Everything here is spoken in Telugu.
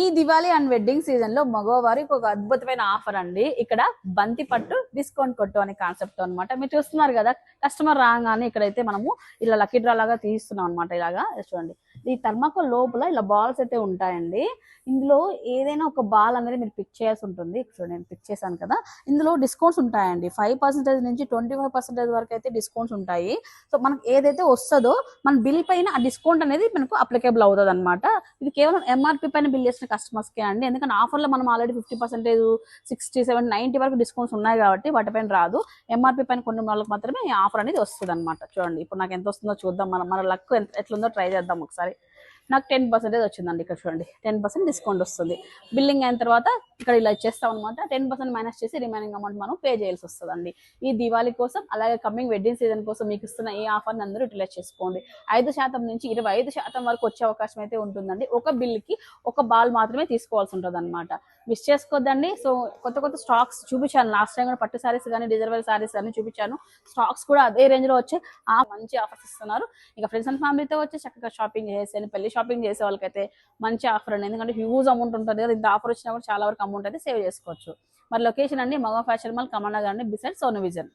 ఈ దివాళీ అండ్ వెడ్డింగ్ సీజన్లో మగవారికి ఒక అద్భుతమైన ఆఫర్ అండి. ఇక్కడ బంతి పట్టు డిస్కౌంట్ కొట్టు అనే కాన్సెప్ట్ అన్నమాట. మీరు చూస్తున్నారు కదా కస్టమర్ రాగానే ఇక్కడైతే మనము ఇలా లక్కీ డ్రా లాగా తీస్తున్నాం అనమాట ఇలాగా. చూడండి. ఈ థర్మాకోల్ లోపల ఇలా బాల్స్ అయితే ఉంటాయండి. ఇందులో ఏదైనా ఒక బాల్ అనేది మీరు పిక్ చేయాల్సి ఉంటుంది. చూడండి నేను పిక్ చేశాను కదా. ఇందులో డిస్కౌంట్స్ ఉంటాయండి. ఫైవ్ పర్సెంటేజ్ నుంచి ట్వంటీ ఫైవ్ పర్సెంటేజ్ వరకు అయితే డిస్కౌంట్స్ ఉంటాయి. సో మనకి ఏదైతే వస్తుందో మన బిల్ పైన ఆ డిస్కౌంట్ అనేది మనకు అప్లికేబుల్ అవుతుంది అనమాట ఇది కేవలం ఎంఆర్పి పైన బిల్ చేసిన కస్టమర్స్కే అండి. ఎందుకంటే ఆఫర్లో మనం already fifty percentage sixty seven ninety వరకు డిస్కౌంట్స్ ఉన్నాయి కాబట్టి వాటిపైన రాదు. ఎంఆర్పి పైన కొన్ని వాళ్ళకి మాత్రమే ఆఫర్ అనేది వస్తుంది అనమాట చూడండి. ఇప్పుడు నాకు ఎంత వస్తుందో చూద్దాం. మనం మన లక్ ఎంత ఎట్లుందో ట్రై చేద్దాం ఒకసారి. నాకు టెన్ పర్సెంటేజ్ వచ్చిందండి ఇక్కడ చూడండి. టెన్ పర్సెంట్ డిస్కౌంట్ వస్తుంది. బిల్లింగ్ అయిన తర్వాత ఇక్కడ ఇలా ఇచ్చేస్తాం అనమాట టెన్ పర్సెంట్ మైనస్ చేసి రిమైనింగ్ అమౌంట్ మనం పే చేయాల్సి వస్తుందండి. ఈ దివాళీ కోసం అలాగే కమింగ్ వెడ్డింగ్ సీజన్ కోసం మీకు ఇస్తున్న ఈ ఆఫర్ని అందరూ యూటిలైజ్ చేసుకోండి. ఐదు శాతం నుంచి ఇరవై ఐదు శాతం వరకు వచ్చే అవకాశం అయితే ఉంటుందండి. ఒక బిల్కి ఒక బాల్ మాత్రమే తీసుకోవాల్సి ఉంటుంది అనమాట మిస్ చేసుకోవద్దండి సో కొత్త కొత్త స్టాక్స్ చూపించాను. లాస్ట్ టైం కూడా పట్టు సారీస్ కానీ డిజర్వల్ సారీస్ కానీ చూపించాను. స్టాక్స్ కూడా అదే రేంజ్లో వచ్చి ఆ మంచి ఆఫర్స్ ఇస్తున్నారు. ఇక ఫ్రెండ్స్ అండ్ ఫ్యామిలీతో వచ్చి చక్కగా షాపింగ్ చేసేది పెళ్ళి షాపింగ్ చేసే వాళ్ళకైతే మంచి ఆఫర్ అండి. ఎందుకంటే హ్యూజ్ అమౌంట్ ఉంటుంది కదా ఇంత ఆఫర్ వచ్చినా కూడా చాలా వరకు అమౌంట్ అయితే సేవ్ చేసుకోవచ్చు. మరి లొకేషన్ అండి మగ ఫ్యాషన్ మాల్ కమాండా గారిని బిసైడ్ సోను విజన్.